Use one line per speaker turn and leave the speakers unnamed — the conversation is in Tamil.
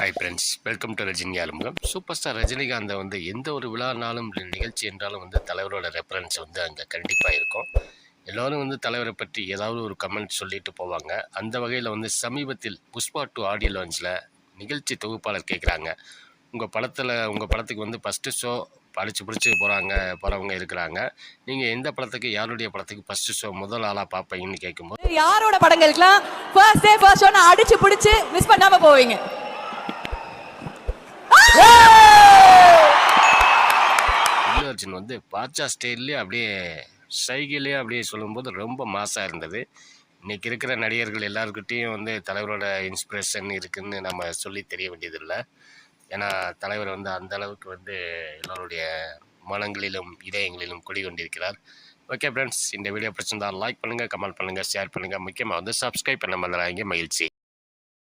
Hi friends welcome to Rajini Alamugam super star ரஜினிகாந்தை வந்து எந்த ஒரு விழானாலும் நிகழ்ச்சி என்றாலும் வந்து தலைவரோட ரெஃபரன்ஸ் வந்து அங்கே கண்டிப்பாக இருக்கும். எல்லோரும் வந்து தலைவரை பற்றி ஏதாவது ஒரு கமெண்ட் சொல்லிட்டு போவாங்க. அந்த வகையில் வந்து சமீபத்தில் புஷ்பா டூ ஆடியோ லான்ச்சில் நிகழ்ச்சி தொகுப்பாளர் கேட்குறாங்க உங்கள் படத்தில் உங்கள் படத்துக்கு வந்து ஃபஸ்ட்டு ஷோ படித்து பிடிச்சி போகிறாங்க போகிறவங்க இருக்கிறாங்க. நீங்கள் எந்த படத்துக்கு யாருடைய படத்துக்கு ஃபஸ்ட்டு ஷோ முதல் ஆளாக பார்ப்பீங்கன்னு கேட்கும்போது
யாரோட படங்களுக்குலாம் ஃபர்ஸ்ட் டே ஃபர்ஸ்ட் ஷோ அடிச்சு பிடிச்சி மிஸ் பண்ணாமல் போவீங்க.
அல்லு வந்து பாட்சா ஸ்டைல்லே அப்படியே சைகிளே அப்படியே சொல்லும்போது ரொம்ப மாசாக இருந்தது. இன்றைக்கி இருக்கிற நடிகர்கள் எல்லாருக்கிட்டேயும் வந்து தலைவரோட இன்ஸ்பிரேஷன் இருக்குன்னு நம்ம சொல்லி தெரிய வேண்டியதில்லை. ஏன்னா தலைவர் வந்து அந்த அளவுக்கு வந்து எல்லோருடைய மனங்களிலும் இதயங்களிலும் குடி கொண்டிருக்கிறார் ஓகே ஃப்ரெண்ட்ஸ் இந்த வீடியோ பிடிச்சிருந்தால் லைக் பண்ணுங்கள் கமெண்ட் பண்ணுங்கள் ஷேர் பண்ணுங்கள் முக்கியமாக வந்து சப்ஸ்கிரைப் பண்ண மறந்துடாதீங்க. மகிழ்ச்சி.